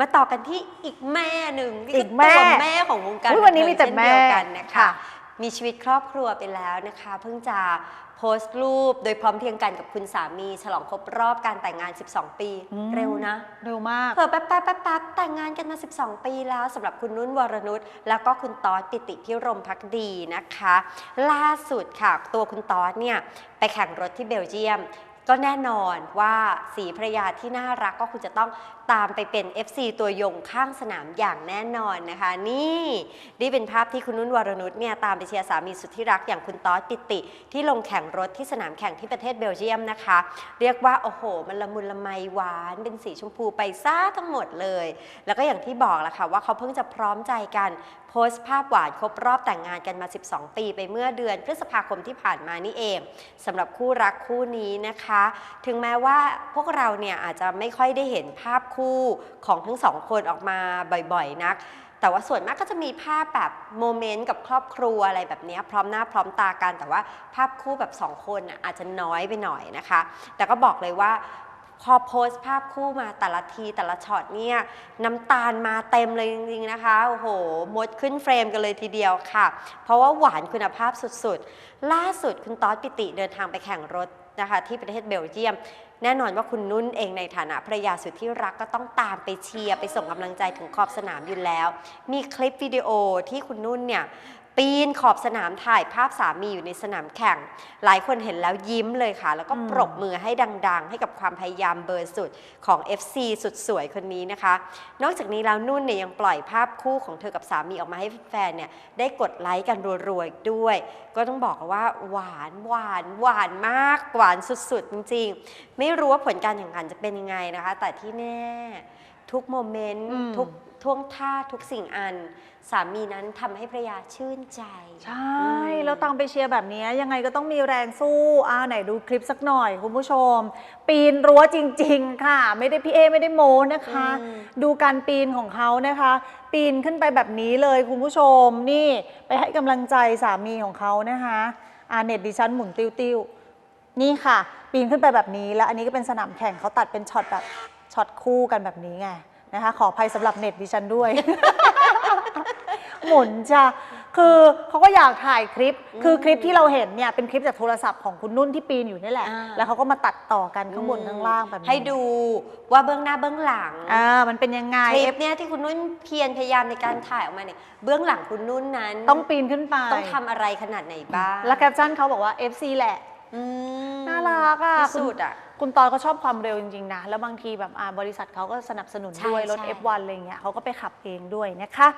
มาต่อกันที่อีกแม่หนึ่งที่อีกแม่ตัวแม่ของวงการอุ๊ยวันนี้มีแต่บัเทิงเช่นเดียวกันแม่นะคะ ค่ะ มีชีวิตครอบครัวไปแล้วนะคะ เพิ่งจะโพสต์รูปโดยพร้อมเพรียงกันกับคุณสามีฉลองครบรอบการแต่งงาน 12 ปีเร็วนะเร็วมาก เผลอแป๊บแป๊บแป๊บแป๊บแต่งงานกันมา 12 ปีแล้วสำหรับคุณนุ่นวรนุชแล้วก็คุณตอสปิติพิรมพักดีนะคะ ล่าสุดค่ะ ตัวคุณตอสเนี่ยไปแข่งรถที่เบลเยียม ก็แน่นอนว่าสีภรยาที่น่ารักก็คุณจะต้องตามไปเป็น FC ตัวยงข้างสนามอย่างแน่นอนนะคะ นี่นี่เป็นภาพที่คุณนุ่นวรนุชเนี่ยตามไปเชียร์สามีสุดที่รักอย่างคุณตอสปิติ ที่ลงแข่งรถที่สนามแข่งที่ประเทศเบลเยียมนะคะ เรียกว่า โอ้โห มันละมุนละไมหวานเป็นสีชมพูไปซ่าทั้งหมดเลย แล้วก็อย่างที่บอกแหละค่ะว่าเขาเพิ่งจะพร้อมใจกันโพสต์ภาพหวานครบรอบแต่งงานกันมา 12 ปี ไปเมื่อเดือนพฤษภาคมที่ผ่านมานี่เองสำหรับคู่รักคู่นี้นะคะถึงแม้ว่าพวกเราเนี่ยอาจจะไม่ค่อยได้เห็นภาพคู่ของทั้งสองคนออกมาบ่อยๆนัก แต่ว่าส่วนมากก็จะมีภาพแบบโมเมนต์กับครอบครัวอะไรแบบนี้พร้อมหน้าพร้อมตากัน แต่ว่าภาพคู่แบบสองคนอาจจะน้อยไปหน่อยนะคะ แต่ก็บอกเลยว่าพอโพสต์ภาพคู่มาแต่ละทีแต่ละช็อตเนี่ยน้ำตาลมาเต็มเลยจริงๆนะคะโอ้โหมดขึ้นเฟรมกันเลยทีเดียวค่ะ เพราะว่าหวานคุณภาพสุดๆ ล่าสุดคุณต๊อสปิติเดินทางไปแข่งรถ นะคะที่ประเทศเบลเยียม แน่นอนว่าคุณนุ่นเองในฐานะภรรยาสุดที่รักก็ต้องตามไปเชียร์ไปส่งกำลังใจถึงขอบสนามอยู่แล้ว มีคลิปวิดีโอที่คุณนุ่นเนี่ย ปีนขอบสนามถ่ายภาพสามีอยู่ในสนามแข่ง หลายคนเห็นแล้วยิ้มเลยค่ะ แล้วก็อืมปรบมือให้ดัง ๆ ให้กับความพยายามเบอร์สุดของ FC สุดสวยคนนี้นะคะ นอกจากนี้แล้วนุ่นเนี่ยยังปล่อยภาพคู่ของเธอกับสามีออกมาให้แฟนๆเนี่ยได้กดไลค์กันรัวๆอีกด้วย ก็ต้องบอกว่าหวานหวานหวานมากหวานสุดๆจริงๆ ไม่รู้ว่าผลการแข่งขันจะเป็นยังไงนะคะ แต่ที่แน่ ทุกโมเมนต์ อืม ทุกท่วงท่าทุกสิ่งอัน สามีนั้นทำให้ภรรยาชื่นใจ ใช่แล้วตังไปเชียร์แบบนี้ยังไงก็ต้องมีแรงสู้อ้าวไหนดูคลิปสักหน่อยคุณผู้ชม ปีนรั้วจริง ๆ ค่ะ ไม่ได้พี่เอไม่ได้โมนะคะ อืม ดูการปีนของเขานะคะ ปีนขึ้นไปแบบนี้เลยคุณผู้ชมนี่ไปให้กำลังใจสามีของเขานะคะอาเน็ตดิฉันหมุนติ้วๆนี่ค่ะ ปีนขึ้นไปแบบนี้แล้วอันนี้ก็เป็นสนามแข่งเขาตัดเป็นช็อตแบบ ช็อตคู่กันแบบนี้ไงนะคะขออภัยสำหรับเน็ตดิฉันด้วย หมุนจ้ะคือเขาก็อยากถ่ายคลิป คือคลิปที่เราเห็นเนี่ยเป็นคลิปจากโทรศัพท์ของคุณนุ่นที่ปีนอยู่นี่แหละ อ่า แล้วเขาก็มาตัดต่อกันข้างบนข้างล่างแบบนี้ให้ดูว่าเบื้องหน้าเบื้องหลัง อ่ามันเป็นยังไงคลิปเนี่ยที่คุณนุ่นเพียรพยายามในการถ่ายออกมาเนี่ยเบื้องหลังคุณนุ่นนั้นต้องปีนขึ้นไป ต้องทำอะไรขนาดไหนบ้าง แล้วแคปชั่นเขาบอกว่า FC แหละ อืมน่ารักอะที่สุดอะ คุณตอนเขาชอบความเร็วจริง ๆ นะ แล้วบางทีแบบอ่าบริษัทเขาก็สนับสนุนใช่ด้วยรถ ใช่ F1 อะไรเงี้ยเขาก็ไปขับเองด้วยนะคะ